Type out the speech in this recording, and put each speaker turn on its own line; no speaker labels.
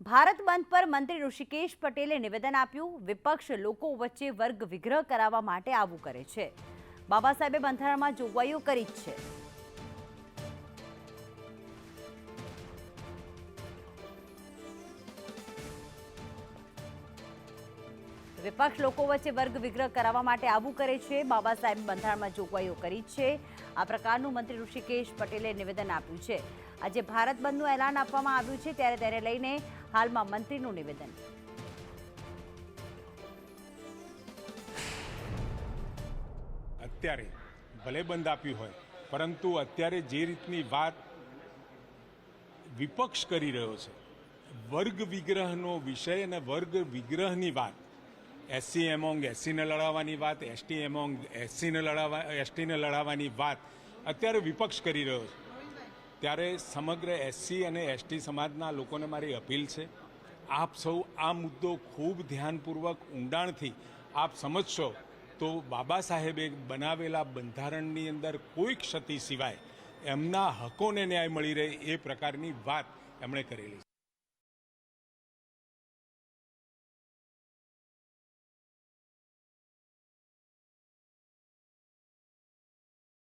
ભારત બંધ પર મંત્રી ઋષિકેશ પટેલે નિવેદન આપ્યું, વિપક્ષ લોકો વચ્ચે વર્ગ વિગ્રહ કરાવવા માટે આવું કરે છે. બાબા સાહેબે બંધારણમાં જોગવાઈઓ કરી જ છે. વિપક્ષ લોકો વચ્ચે વર્ગ વિગ્રહ કરાવવા માટે આવું કરે છે. બાબા સાહેબ બંધારણમાં જોગવાઈઓ કરી છે. આ પ્રકારનું મંત્રી ઋષિકેશ પટેલે નિવેદન આપ્યું છે. આજે ભારત બંધનું એલાન આપવામાં આવ્યું છે. ત્યારે તેને લઈને હાલમાં મંત્રીનું નિવેદન.
અત્યારે ભલે બંધ આપ્યું હોય, પરંતુ અત્યારે જે રીતની વાત વિપક્ષ કરી રહ્યો છે, વર્ગ વિગ્રહનો વિષય અને વર્ગ વિગ્રહની વાત એસસી એમોંગ એસસીને લડાવવાની વાત, એસટી એમોંગ એસસીને લડાવવા એસટીને લડાવવાની વાત અત્યારે વિપક્ષ કરી રહ્યો છે. ત્યારે સમગ્ર એસસી અને એસટી સમાજના લોકોને મારી અપીલ છે, આપ સૌ આ મુદ્દો ખૂબ ધ્યાનપૂર્વક ઊંડાણથી આપ સમજશો તો બાબા સાહેબે બનાવેલા બંધારણની અંદર કોઈ ક્ષતિ સિવાય એમના હકોને ન્યાય મળી રહે એ પ્રકારની વાત એમણે કરેલી